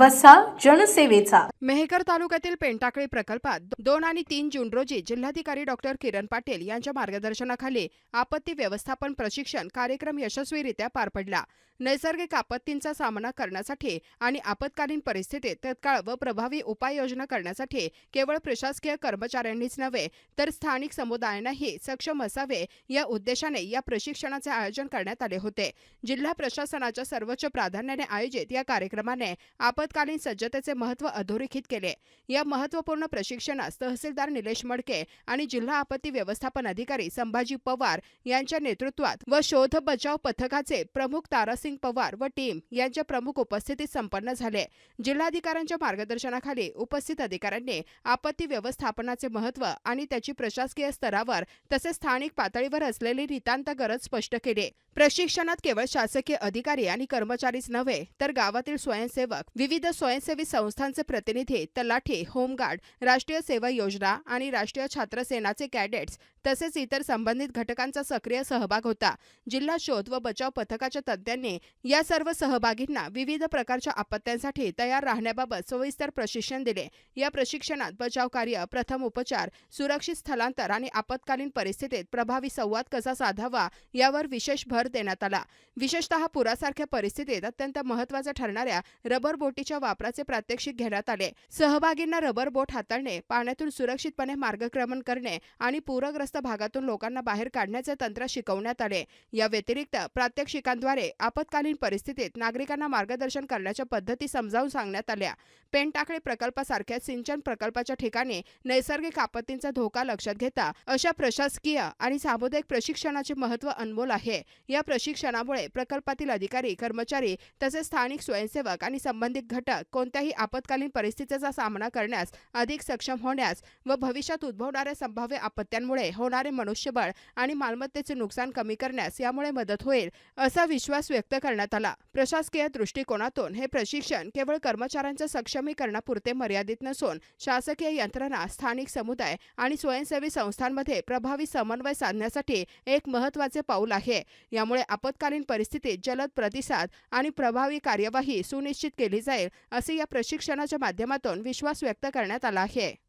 वसा जनसेवेचा. मेहकर तालुक्यातील पेंटाकळी प्रकल्पात दोन आणि तीन जून रोजी जिल्हाधिकारी डॉक्टर किरण पाटील यांच्या मार्गदर्शनाखाली आपत्ती व्यवस्थापन प्रशिक्षण कार्यक्रम यशस्वीरित्या पार पडला. नैसर्गिक आपत्तींचा सामना करण्यासाठी आणि आपत्कालीन परिस्थितीत तत्काळ व प्रभावी उपाययोजना करण्यासाठी केवळ प्रशासकीय कर्मचाऱ्यांनीच नव्हे तर स्थानिक समुदायांनाही सक्षम असावे या उद्देशाने या प्रशिक्षणाचे आयोजन करण्यात आले होते. जिल्हा प्रशासनाच्या सर्वोच्च प्राधान्याने आयोजित या कार्यक्रमाने आपत्कालीन सज्जतेचे महत्त्व अधोरेखित केले. या महत्त्वपूर्ण प्रशिक्षणास तहसीलदार निलेश मडके आणि जिल्हा आपत्ती व्यवस्थापन अधिकारी संभाजी पवार यांच्या नेतृत्वात व शोध बचाव पथकाचे प्रमुख तारासिंग पवार व टीम यांच्या प्रमुख उपस्थितीत संपन्न झाले. जिल्हाधिकाऱ्यांच्या मार्गदर्शनाखाली उपस्थित अधिकाऱ्यांनी आपत्ती व्यवस्थापनाचे महत्त्व आणि त्याची प्रशासकीय स्तरावर तसेच स्थानिक पातळीवर असलेली नितांत गरज स्पष्ट केली. प्रशिक्षणात केवळ शासकीय अधिकारी आणि कर्मचारीच नव्हे तर गावातील स्वयंसेवक विविध स्वयंसेवी संस्थांचे प्रतिनिधी तलाठी होमगार्ड राष्ट्रीय सेवा योजना आणि राष्ट्रीय छात्र सेनाचे कॅडेट्स तसेच इतर संबंधित घटकांचा सक्रिय सहभाग होता. जिल्हा शोध व बचाव पथकाच्या तज्ज्ञांनी या सर्व सहभागींना विविध प्रकारच्या आपत्त्यांसाठी तयार राहण्याबाबत सविस्तर प्रशिक्षण दिले. या प्रशिक्षणात बचाव कार्य प्रथम उपचार सुरक्षित स्थलांतर आणि आपत्कालीन परिस्थितीत प्रभावी संवाद कसा साधावा यावर विशेष भर देण्यात आला. विशेषतः पुरासारख्या परिस्थितीत अत्यंत महत्त्वाच्या ठरणाऱ्या रबर बोटीच्या वापराचे प्रात्यक्षिक घेण्यात आले. सहभागींना रबर बोट हाताळणे पाण्यातून सुरक्षितपणे मार्गक्रमण करणे आणि पूरग्रस्त भागातून लोकांना बाहेर काढण्याचे तंत्र शिकवण्यात आले. या व्यतिरिक्त प्रात्यक्षिकांद्वारे आपत्कालीन परिस्थितीत नागरिकांना मार्गदर्शन करण्याच्या पद्धती समजावून सांगण्यात आल्या. पेनटाकळी प्रकल्पासारख्या सिंचन प्रकल्पाच्या ठिकाणी नैसर्गिक आपत्तींचा धोका लक्षात घेता अशा प्रशासकीय आणि सामुदायिक प्रशिक्षणाचे महत्त्व अनमोल आहे. या प्रशिक्षणामुळे प्रकल्पातील अधिकारी कर्मचारी तसेच स्थानिक स्वयंसेवक आणि संबंधित घटक कोणत्याही आपत्कालीन परिस्थितीचा सामना करण्यास अधिक सक्षम होण्यास व भविष्यात उद्भवणाऱ्या संभाव्य आपत्त्यांमुळे होणारे मनुष्यबळ आणि मालमत्तेचे नुकसान कमी करण्यास यामुळे मदत होईल असा विश्वास व्यक्त करण्यात आला. प्रशासकीय दृष्टिकोनातून हे प्रशिक्षण केवळ कर्मचाऱ्यांच्या सक्षमीकरणापुरते मर्यादित नसून शासकीय यंत्रणा स्थानिक समुदाय आणि स्वयंसेवी संस्थांमध्ये प्रभावी समन्वय साधण्यासाठी एक महत्त्वाचे पाऊल आहे. यामुळे आपत्कालीन परिस्थितीत जलद प्रतिसाद आणि प्रभावी कार्यवाही सुनिश्चित केली जाईल असे या प्रशिक्षणाच्या माध्यमातून विश्वास व्यक्त करण्यात आला आहे.